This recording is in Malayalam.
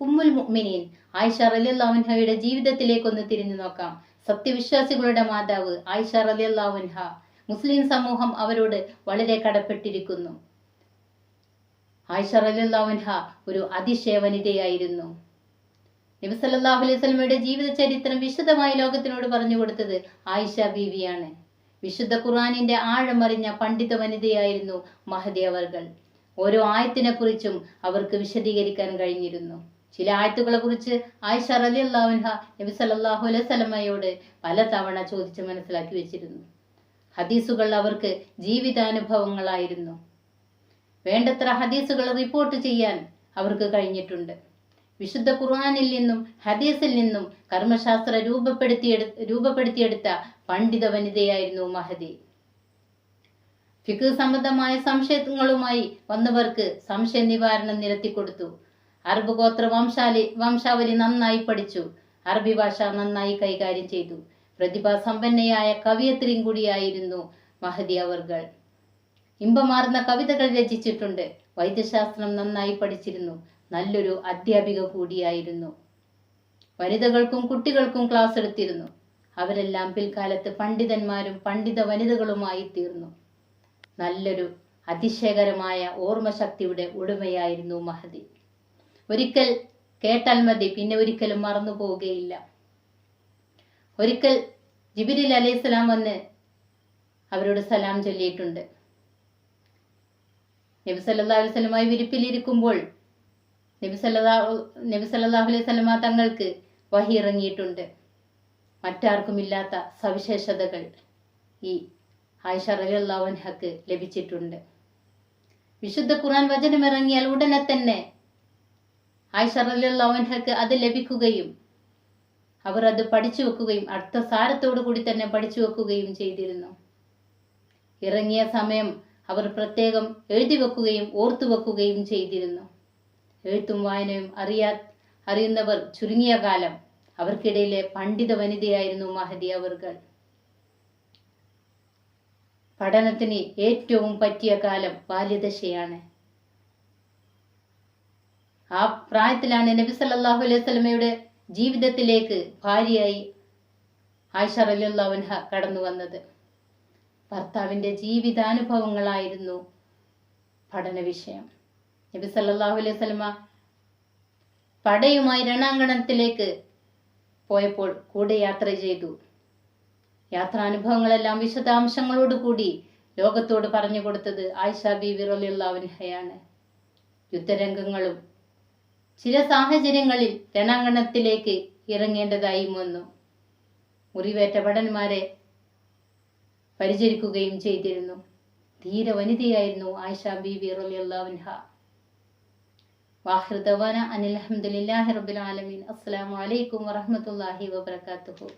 ഉമ്മുൽ മുഅ്മിനീൻ. ആയിഷ റലിയല്ലാവുൻഹയുടെ ജീവിതത്തിലേക്കൊന്ന് തിരിഞ്ഞു നോക്കാം. സത്യവിശ്വാസികളുടെ മാതാവ് ആയിഷ റലിയല്ലാവുൻഹ മുസ്ലിം സമൂഹം അവരോട് വളരെ കടപ്പെട്ടിരിക്കുന്നു. ആയിഷ റലിയല്ലാവുൻഹ ഒരു അതിശയ വനിതയായിരുന്നു നബി സല്ലല്ലാഹു അലൈഹി വസല്ലമയുടെ ജീവിത ചരിത്രം വിശദമായി ലോകത്തിനോട് പറഞ്ഞു കൊടുത്തത് ആയിഷ ബീവിയാണ്. വിശുദ്ധ ഖുർആനിന്റെ ആഴമറിഞ്ഞ പണ്ഡിത വനിതയായിരുന്നു മഹദി അവർകൾ. ഓരോ ആയത്തിനെ കുറിച്ചും അവർക്ക് വിശദീകരിക്കാൻ കഴിഞ്ഞിരുന്നു. ചില ആയത്തുകളെ കുറിച്ച് ആയിഷ റളിയല്ലാഹുൻഹ നബി സല്ലല്ലാഹു അലൈഹി വസല്ലമയോട് പലതവണ ചോദിച്ച് മനസ്സിലാക്കി വെച്ചിരുന്നു. ഹദീസുകൾ അവർക്ക് ജീവിതാനുഭവങ്ങളായിരുന്നു. വേണ്ടത്ര ഹദീസുകൾ റിപ്പോർട്ട് ചെയ്യാൻ അവർക്ക് കഴിഞ്ഞിട്ടുണ്ട്. വിശുദ്ധ ഖുർആാനിൽ നിന്നും ഹദീസിൽ നിന്നും കർമ്മശാസ്ത്ര രൂപപ്പെടുത്തിയെടു രൂപപ്പെടുത്തിയെടുത്ത പണ്ഡിത വനിതയായിരുന്നു മഹദി. ഫിഖ് സംബന്ധമായ സംശയങ്ങളുമായി വന്നവർക്ക് സംശയ നിവാരണം നിരത്തിക്കൊടുത്തു. അറബ് ഗോത്ര വംശാലി വംശാവലി നന്നായി പഠിച്ചു. അറബി ഭാഷ നന്നായി കൈകാര്യം ചെയ്തു. പ്രതിഭാസമ്പന്നയായ കവിയത്രിയും കൂടിയായിരുന്നു മഹദി അവർകൾ. ഇമ്പമാർന്ന കവിതകൾ രചിച്ചിട്ടുണ്ട്. വൈദ്യശാസ്ത്രം നന്നായി പഠിച്ചിരുന്നു. നല്ലൊരു അധ്യാപിക കൂടിയായിരുന്നു. വനിതകൾക്കും കുട്ടികൾക്കും ക്ലാസ് എടുത്തിരുന്നു. അവരെല്ലാം പിൽക്കാലത്ത് പണ്ഡിതന്മാരും പണ്ഡിത വനിതകളുമായി തീർന്നു. നല്ലൊരു അതിശയകരമായ ഓർമ്മശക്തിയുടെ ഉടമയായിരുന്നു മഹദി. ഒരിക്കൽ കേട്ടാൽ മതി പിന്നെ ഒരിക്കലും മറന്നു പോവുകയില്ല. ഒരിക്കൽ ജിബിരിൽ അലൈഹിസ്സലാം വന്ന് അവരോട് സലാം ചൊല്ലിയിട്ടുണ്ട്. നബി സല്ലാ അലൈഹി വിരിപ്പിലിരിക്കുമ്പോൾ നബി സല്ലാ നബി സല്ലാ അലൈഹി സ്വലമ തങ്ങൾക്ക് വഹി ഇറങ്ങിയിട്ടുണ്ട്. മറ്റാർക്കുമില്ലാത്ത സവിശേഷതകൾ ഈ ആയിഷ റളിയല്ലാഹു അൻഹക്ക് ലഭിച്ചിട്ടുണ്ട്. വിശുദ്ധ ഖുർആൻ വചനം ഇറങ്ങിയാൽ ഉടനെ തന്നെ ആയിഷ റളിയല്ലാഹു അൻഹക്ക് അത് ലഭിക്കുകയും അവർ അത് പഠിച്ചു വെക്കുകയും അർത്ഥസാരത്തോടു കൂടി തന്നെ പഠിച്ചു വെക്കുകയും ചെയ്തിരുന്നു. ഇറങ്ങിയ സമയം അവർ പ്രത്യേകം എഴുതി വെക്കുകയും ഓർത്തു വെക്കുകയും ചെയ്തിരുന്നു. എഴുത്തും വായനയും അറിയാ അറിയുന്നവർ ചുരുങ്ങിയ കാലം അവർക്കിടയിലെ പണ്ഡിത വനിതയായിരുന്നു മഹദി അവർകൾ. പഠനത്തിന് ഏറ്റവും പറ്റിയ കാലം ബാല്യദശയാണ്. ആ പ്രായത്തിലാണ് നബി സല്ലാഹു അലൈഹി സ്വലമയുടെ ജീവിതത്തിലേക്ക് ഭാര്യയായി ആയിഷ അൻഹ കടന്നു വന്നത്. ഭർത്താവിന്റെ ജീവിതാനുഭവങ്ങളായിരുന്നു പഠന വിഷയം. നബി സല്ലാഹു അലൈഹി സ്വലമ പടയുമായി രണാങ്കണത്തിലേക്ക് പോയപ്പോൾ കൂടെ യാത്ര ചെയ്തു. യാത്രാനുഭവങ്ങളെല്ലാം വിശദാംശങ്ങളോടുകൂടി ലോകത്തോട് പറഞ്ഞു കൊടുത്തത് ആയിഷ ബി റളിയല്ലാഹുൻഹയാണ് യുദ്ധരംഗങ്ങളും ചില സാഹചര്യങ്ങളിൽ രണാങ്കണത്തിലേക്ക് ഇറങ്ങേണ്ടതായും വന്നു. മുറിവേറ്റ ഭടന്മാരെ പരിചരിക്കുകയും ചെയ്തിരുന്നു. ധീര വനിതയായിരുന്നു ആയിഷ ബീബി റളിയല്ലാഹുൻഹ വാഹിർ ദവാന അനിൽ ആലമീൻ. അസ്സലാമു അലൈക്കും വറഹമത്തല്ലാഹി വബറകാതുഹു